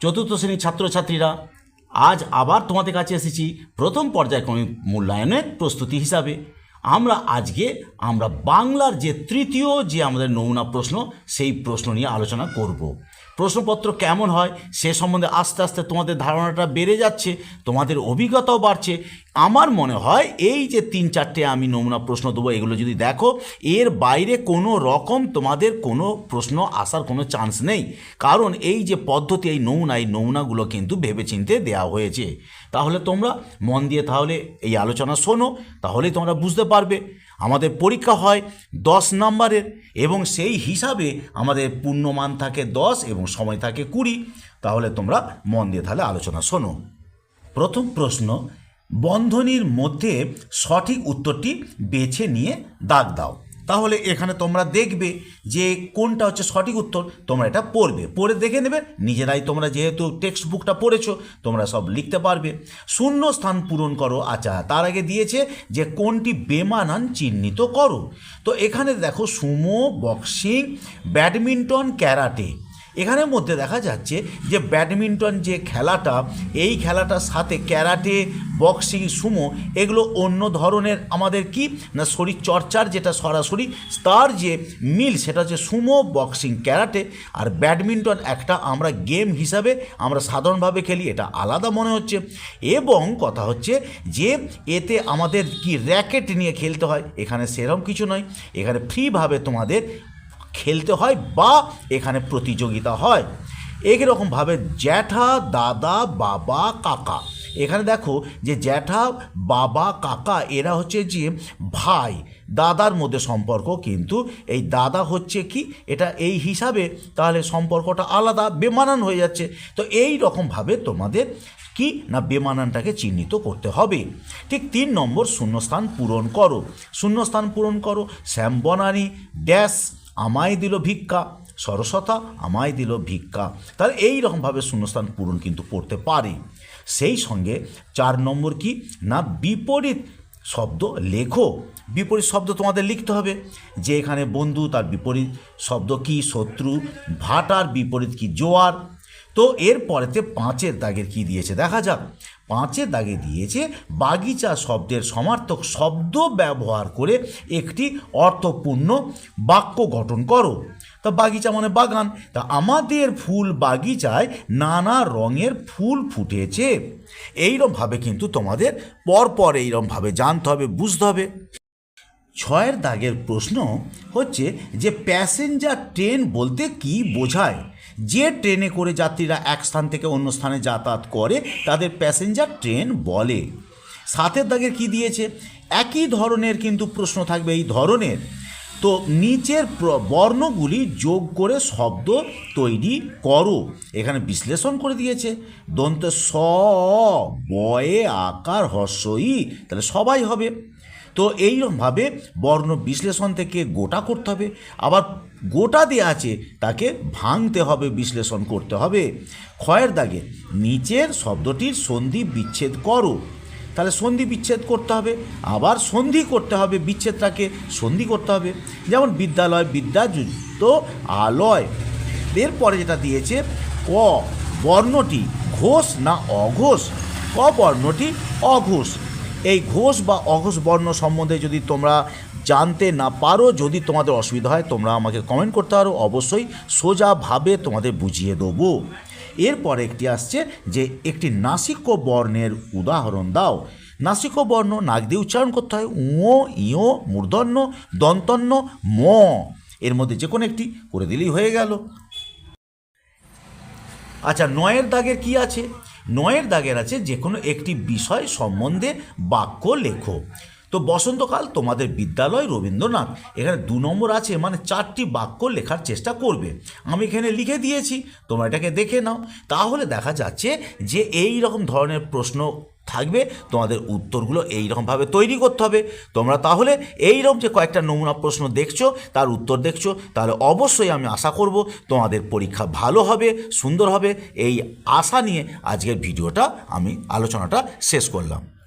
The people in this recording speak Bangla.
চতুর্থ শ্রেণির ছাত্রছাত্রীরা, আজ আবার তোমাদের কাছে এসেছি প্রথম পর্যায়ক্রমিক মূল্যায়নের প্রস্তুতি হিসাবে। আমরা আজকে, আমরা বাংলার যে তৃতীয় যে আমাদের নমুনা প্রশ্ন, সেই প্রশ্ন নিয়ে আলোচনা করব। প্রশ্নপত্র কেমন হয় সে সম্বন্ধে আস্তে আস্তে তোমাদের ধারণাটা বেড়ে যাচ্ছে, তোমাদের অভিজ্ঞতাও বাড়ছে। আমার মনে হয় এই যে তিন চারটে আমি নমুনা প্রশ্ন দেবো, এগুলো যদি দেখো, এর বাইরে কোনো রকম তোমাদের কোনো প্রশ্ন আসার কোনো চান্স নেই। কারণ এই যে পদ্ধতি, এই নমুনা, এই নমুনাগুলো কিন্তু ভেবেচিন্তে দেওয়া হয়েছে। তাহলে তোমরা মন দিয়ে তাহলে এই আলোচনা শোনো, তাহলেই তোমরা বুঝতে পারবে। আমাদের পরীক্ষা হয় দশ নম্বরের এবং সেই হিসাবে আমাদের পূর্ণমান থাকে দশ এবং সময় থাকে কুড়ি। তাহলে তোমরা মন দিয়ে তাহলে আলোচনা শোনো। প্রথম প্রশ্ন, বন্ধনীর মধ্যে সঠিক উত্তরটি বেছে নিয়ে দাগ দাও। তাহলে এখানে তোমরা দেখবে যে কোনটা হচ্ছে সঠিক উত্তর, তোমরা এটা পড়বে। পড়ে দেখে নেবে, নিজেরাই তোমরা যেহেতু টেক্সট বুকটা পড়েছো, তোমরা সব লিখতে পারবে। শূন্য স্থান পূরণ করো আচ্ছা তার আগে দিয়েছে যে কোনটি বেমানান চিহ্নিত করো। তো এখানে দেখো সুমো, বক্সিং, ব্যাডমিন্টন, ক্যারাটে। এখানের মধ্যে দেখা যাচ্ছে যে ব্যাডমিন্টন যে খেলাটা, এই খেলাটার সাথে ক্যারাটে, বক্সিং, সুমো, এগুলো অন্য ধরনের আমাদের কি? না শরীর চর্চার যেটা সরাসরি, তার যে মিল সেটা হচ্ছে সুমো, বক্সিং, ক্যারাটে আর ব্যাডমিন্টন একটা আমরা গেম হিসাবে আমরা সাধারণভাবে খেলি, এটা আলাদা মনে হচ্ছে। এবং কথা হচ্ছে যে এতে আমাদের কি র্যাকেট নিয়ে খেলতে হয়, এখানে সেরকম কিছু নয়। এখানে ফ্রিভাবে তোমাদের খেলতে হয় বা এখানে প্রতিযোগিতা হয়। একরকমভাবে জ্যাঠা, দাদা, বাবা, কাকা। এখানে দেখো যে জ্যাঠা, বাবা, কাকা এরা হচ্ছে যে ভাই। দাদার মধ্যে সম্পর্ক কিন্তু এই দাদা হচ্ছে কি? এটা এই হিসাবে তাহলে সম্পর্কটা আলাদা, বেমানান হয়ে যাচ্ছে। তো এই রকমভাবে তোমাদের কি না বেমানানটাকে চিহ্নিত করতে হবে। ঠিক তিন নম্বর শূন্যস্থান পূরণ করো। শূন্যস্থান পূরণ করো। শ্যাম বনানি ড্যাশ আমায় দিল ভিক্ষা, সরস্বতা আমায় দিল ভিক্ষা। তাহলে এই রকমভাবে শূন্যস্থান পূরণ কিন্তু করতে পারে। সেই সঙ্গে চার নম্বর কি? না, বিপরীত শব্দ লেখো। বিপরীত শব্দ তোমাদের লিখতে হবে। যে এখানে বন্ধু, তার বিপরীত শব্দ কি? শত্রু, ভাটার বিপরীত কি? জোয়ার। তো এর পরেতে পাঁচের দাগের কি দিয়েছে? দেখা যাক। পাঁচের দাগে দিয়েছে বাগিচা শব্দের সমার্থক শব্দ ব্যবহার করে একটি অর্থপূর্ণ বাক্য গঠন করো। তা বাগিচা মানে বাগান। তা আমাদের ফুল বাগিচায় নানা রঙের ফুল ফুটেছে। এইরকমভাবে কিন্তু তোমাদের পরপর এইরমভাবে জানতে হবে, বুঝতে হবে। ছয়ের দাগের প্রশ্ন হচ্ছে যে প্যাসেঞ্জার ট্রেন বলতে কি বোঝায়? যে ট্রেনে করে যাত্রীরা এক স্থান থেকে অন্য স্থানে যাতায়াত করে, তাদের প্যাসেঞ্জার ট্রেন বলে। সাতের দাগের কি দিয়েছে? একই ধরনের কিন্তু প্রশ্ন থাকবে এই ধরনের। তো নিচের বর্ণগুলি যোগ করে শব্দ তৈরি করো। এখানে বিশ্লেষণ করে দিয়েছে। দন্ত স, বয়ে, আকার, হর্ষই, তাহলে সবাই হবে। তো এইরকমভাবে বর্ণ বিশ্লেষণ থেকে গোটা করতে হবে। আবার গোটা দেওয়া আছে, তাকে ভাঙতে হবে, বিশ্লেষণ করতে হবে। ক্ষয়ের দাগে নিচের শব্দটির সন্ধি বিচ্ছেদ করো। তাহলে সন্ধি বিচ্ছেদ করতে হবে, আবার সন্ধি করতে হবে, বিচ্ছেদটাকে সন্ধি করতে হবে। যেমন বিদ্যালয়, বিদ্যাযুক্ত, আলয়। এরপরে যেটা দিয়েছে, ক, বর্ণটি ঘোষ না অঘোষ? ক বর্ণটি অঘোষ। এই ঘোষ বা অঘোষ বর্ণ সম্বন্ধে যদি তোমরা জানতে না পারো, যদি তোমাদের অসুবিধা হয়, তোমরা আমাকে কমেন্ট করতে পারো। অবশ্যই সোজাভাবে তোমাদের বুঝিয়ে দেবো। এরপর একটি আসছে যে, একটি নাসিক বর্ণের উদাহরণ দাও। নাসিক বর্ণ নাক দিয়ে উচ্চারণ করতে হয়। ও ইও মূর্ধন্য, দন্তন্য, ম। এর মধ্যে যে কোনো একটি করে দিলেই হয়ে গেল। আচ্ছা নয়ের দাগের কি আছে? নয়ের দাগের আছে যে কোনো একটি বিষয় সম্বন্ধে বাক্য লেখো। তো বসন্তকাল তোমাদের বিদ্যালয় রবীন্দ্রনাথ। এখানে দু নম্বর আছে মানে চারটি বাক্য লেখার চেষ্টা করবে। আমি এখানে লিখে দিয়েছি, তোমরা এটাকে দেখে নাও। তাহলে দেখা যাচ্ছে যে এই রকম ধরনের প্রশ্ন থাকবে, তোমাদের উত্তরগুলো এই রকমভাবে তৈরি করতে হবে। তোমরা তাহলে এই রকম যে কয়েকটা নমুনা প্রশ্ন দেখছ, তার উত্তর দেখছ, তাহলে অবশ্যই আমি আশা করব তোমাদের পরীক্ষা ভালো হবে, সুন্দর হবে। এই আশা নিয়ে আজকের ভিডিওটা আমি, আলোচনাটা শেষ করলাম।